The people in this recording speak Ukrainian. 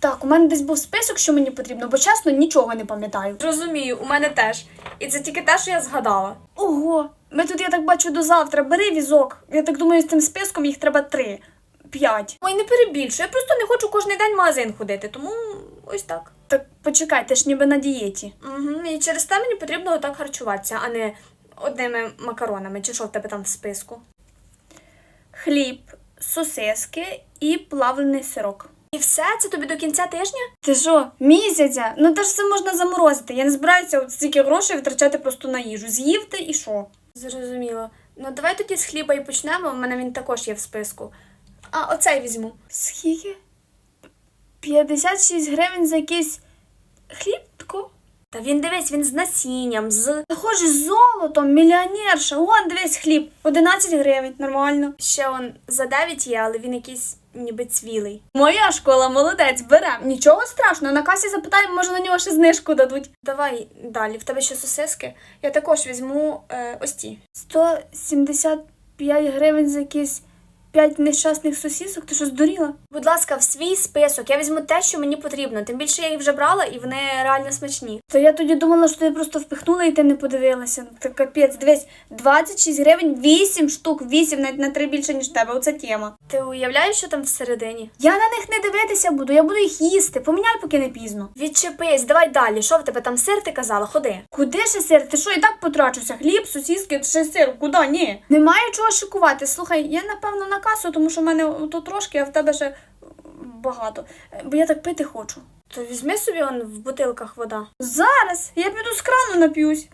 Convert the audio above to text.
Так, у мене десь був список, що мені потрібно, бо чесно нічого не пам'ятаю. Розумію, у мене теж. І це тільки те, що я згадала. Ого, ми тут, я так бачу, до завтра. Бери візок. Я так думаю, з тим списком їх треба три, п'ять. Ой, не перебільшую, я просто не хочу кожен день в магазин ходити, тому ось так. Так почекай, ти ж ніби на дієті. Угу. І через те мені потрібно отак харчуватися, а не одними макаронами, чи що в тебе там в списку. Хліб, сосиски і плавлений сирок. І все, це тобі до кінця тижня? Ти що, місяця? Ну теж все можна заморозити. Я не збираюся от стільки грошей витрачати просто на їжу. З'їв ти і що? Зрозуміло. Ну давай тоді з хліба і почнемо, у мене він також є в списку. А, оцей візьму. Скільки? 56 гривень за якийсь хліб? Та він дивись, він з насінням, з. Схоже, з золотом, мільйонерша. Вон, дивись хліб. 11 гривень, нормально. Ще он за 9 є, але він якийсь ніби цвілий. Моя школа, молодець, берем. Нічого страшного, на касі запитаємо, може на нього ще знижку дадуть. Давай далі, в тебе ще сосиски. Я також візьму е, ось ті. 175 гривень за якісь 5 нещасних сосісок, ти що здуріла? Будь ласка, в свій список я візьму те, що мені потрібно. Тим більше я їх вже брала і вони реально смачні. То я тоді думала, що ти просто впихнула і ти не подивилася. Та капець, дивись, 26 гривень, 8 штук, 8, навіть на 3 більше, ніж тебе. Оце тема. Ти уявляєш, що там всередині? Я на них не дивитися буду, я буду їх їсти. Поміняй, поки не пізно. Відчепись, давай далі. Що в тебе там сир, ти казала? Ходи. Куди ще сир? Ти що і так потрачуся? Хліб, сосіски, ще сир. Куди? Ні. Немає чого шикувати. Слухай, я напевно на касу, тому що в мене тут трошки, а в тебе ще багато. Бо я так пити хочу. То візьми собі вон в бутилках вода. Зараз я піду з крану нап'юсь.